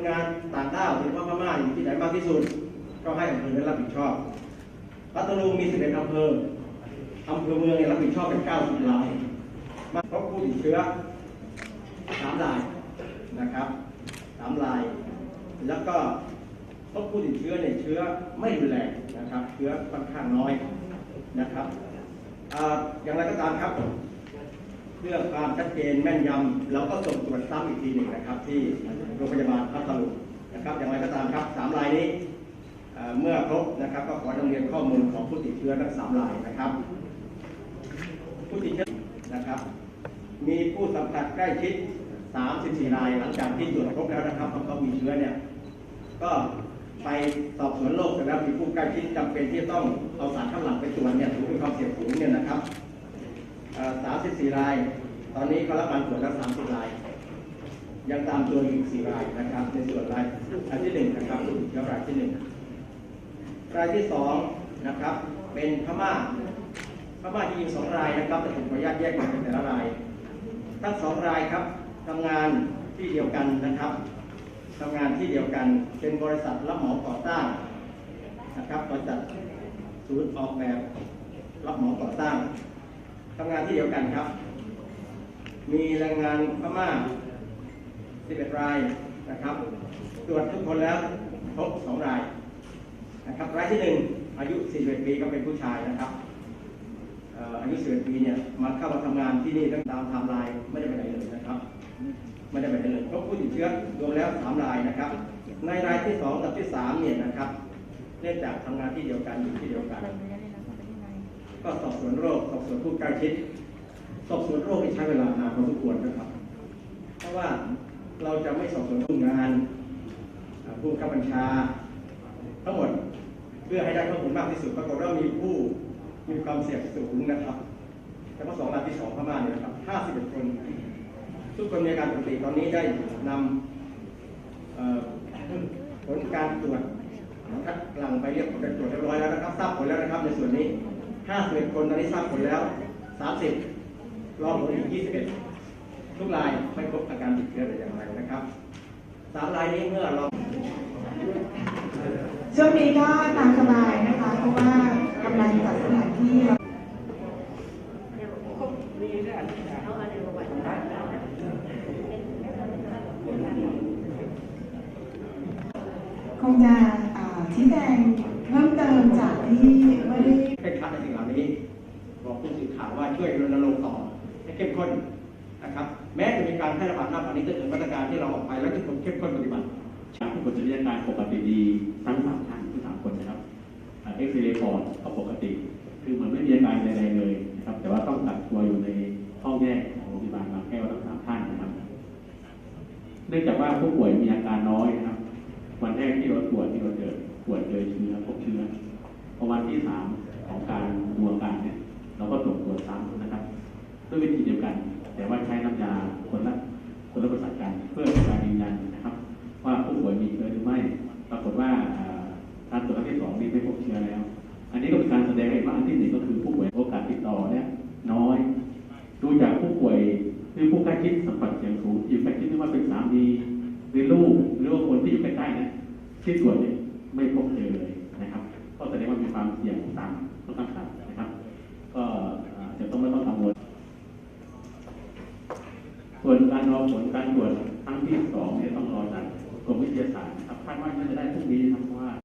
คนงานต่างด้าวหรือว่าพม่าอยู่ที่ไหนมากที่สุด ก็ให้อำเภอนั้นรับผิดชอบพัทลุงมี11อำเภออำเภอเมืองเนี่ยรับผิดชอบเป็น90รายมาพบผู้ติดเชื้อ3รายนะครับ3ราย แล้วก็พบผู้ติดเชื้อเนี่ยเชื้อไม่รุนแรงนะครับ เชื้อค่อนข้างน้อยนะครับออย่างไรก็ตามครับ เพื่อความชัดเจนแม่นยำเราก็ส่งตรวจซ้ำอีกทีหนึ่งนะครับ ที่โรงพยาบาลพัทลุงนะครับ อย่างไรก็ตามครับ3รายนี้เมื่อครบนะครับ ก็ขอนำเรียนข้อมูลของผู้ติดเชื้อทั้งสามรายนะครับ ผู้ติดเชื้อนะครับ มีผู้สัมผัสใกล้ชิด 34 ราย หลังจากที่ตรวจพบแล้วนะครับว่าเขามีเชื้อเนี่ยก็ไปสอบสวนโรคเสร็จแล้วมีผู้ใกล้ชิดจำเป็นที่จะต้องเอาสารข้างหลังไปตรวจเนี่ยถือเป็นความเสี่ยงสูงเนี่ยนะครับ 34 ราย ตอนนี้ก็รับการตรวจแล้ว 30 ราย ยังตามตัวอีก 4 รายนะครับ ในส่วนรายรายที่หนึ่งนะครับผู้ติดรายที่หนึ่งรายที่สองนะครับ เป็นพม่าพม่าที่ยิงสองรายนะครับแต่ผมขออนุญาตแยกออกเป็นแต่ละราย ทั้งสองรายครับทำงานที่เดียวกันนะครับทำงานที่เดียวกัน เป็นบริษัทรับเหมาก่อสร้างนะครับบริษัทศูนย์ออกแบบรับเหมาก่อสร้าง ทำงานที่เดียวกันครับ มีแรงงานพม่า 11 รายนะครับ ตรวจทุกคนแล้วพบสองรายนะครับ รายที่หนึ่งอายุ 41 ปีก็เป็นผู้ชายนะครับอายุ41ปีเนี่ยมาเข้ามาทำงานที่นี่ตั้งตามไทม์ไลน์ไม่ได้ไปไหนเลยนะครับ ไม่ได้ไปไหนเลยพบผู้ติดเชื้อรวมแล้ว3รายนะครับ ในรายที่ 2 กับที่3เนี่ยนะครับ เนื่องจากทำงานที่เดียวกันอยู่ที่เดียวกัน ก็สอบสวนโรค สอบสวนผู้ใกล้ชิด สอบสวนโรคที่ใช้เวลานานพอสมควรนะครับ เพราะว่าเราจะไม่สอบสวนผู้งานผู้ข้าบัญชา ทั้งหมดเพื่อให้ได้ข้อมูลมากที่สุดปรากฏว่ามีผู้มีความเสี่ยงสูงนะครับเฉพาสองรายที่สองพม่าเนี่ยนะครับ51คน ทุกคนมีอาการปกติตอนนี้ได้นำผลการตรวจคัดกลังไปเรียบร้อยตรวจเรียบร้อยแล้วนะครับทราบผลแล้วนะครับในส่วนนี้ 51 คนตอนนี้ทราบผลแล้ว 30 รอผลอีก 21 ทุกรายไม่พบอาการติดเชื้อแต่อย่างไรนะครับสามรายนี้เมื่อเราช่วงนี้ก็ตามสบายนะคะ เพราะว่ากำลังจัดสถานที่คงจะชี้แจง เพิ่มเติมจากที่ไม่ได้ให้คัดในสิ่งเหล่านี้ บอกผู้สื่อข่าวว่าช่วยรณรงค์ต่อให้เข้มข้นนะครับ แม้จะมีการแพร่ระบาดมากกว่านี้ก็ถึงมาตรการที่เราออกไปแล้วทุกคนเข้มข้นปฏิบัติจากทุกคนจะมีอาการปกติดีทั้งสามท่านทั้งสามคนนะครับเอ็กซเรย์ปอดก็ปกติ คือมันไม่มีอาการใดๆเลยนะครับ แต่ว่าต้องกักตัวอยู่ในห้องแยกของโรงพยาบาลบางแก้วทั้งสามท่านนะครับ เนื่องจากว่าผู้ป่วยมีอาการน้อยนะครับ วันแรกที่เราตรวจ ที่เราเจอตรวจเจอเชื้อพบเชื้อพอวันที่สามของการดูอาการเนี่ยเราก็ตรวจตรวจซ้ำนะครับด้วยวิธีเดียวกัน แต่ว่าใช้น้ำยาคนละคนละบริษัทกันเพื่อการยืนยันนะครับ ว่าผู้ป่วยมีเชื้อหรือไม่ ปรากฏว่าอ่าการตรวจครั้งที่สองนี่ไม่พบเชื้อแล้ว อันนี้ก็เป็นการแสดงให้ว่าอันที่หนึ่งก็คือผู้ป่วยโอกาสติดต่อเนี่ยน้อย ดูจากผู้ป่วยหรือผู้ใกล้ชิดสัมผัสเสี่ยงสูงอยู่ใกล้ชิดไม่ว่าเป็นสามีหรือลูกหรือว่าคนที่อยู่ใกล้ๆนะที่ตรวจเนี่ย ไม่พบเจอเลยนะครับ ก็แสดงว่ามีความเสี่ยงต่ำค่อนข้างต่ำนะครับ ก็จะต้องไม่ต้องกังวลส่วนการรอผลการตรวจครั้งที่สองเนี่ยต้องรอจากกรมวิทยาศาสตร์ครับคาดว่าน่าจะได้พรุ่งนี้ทำว่า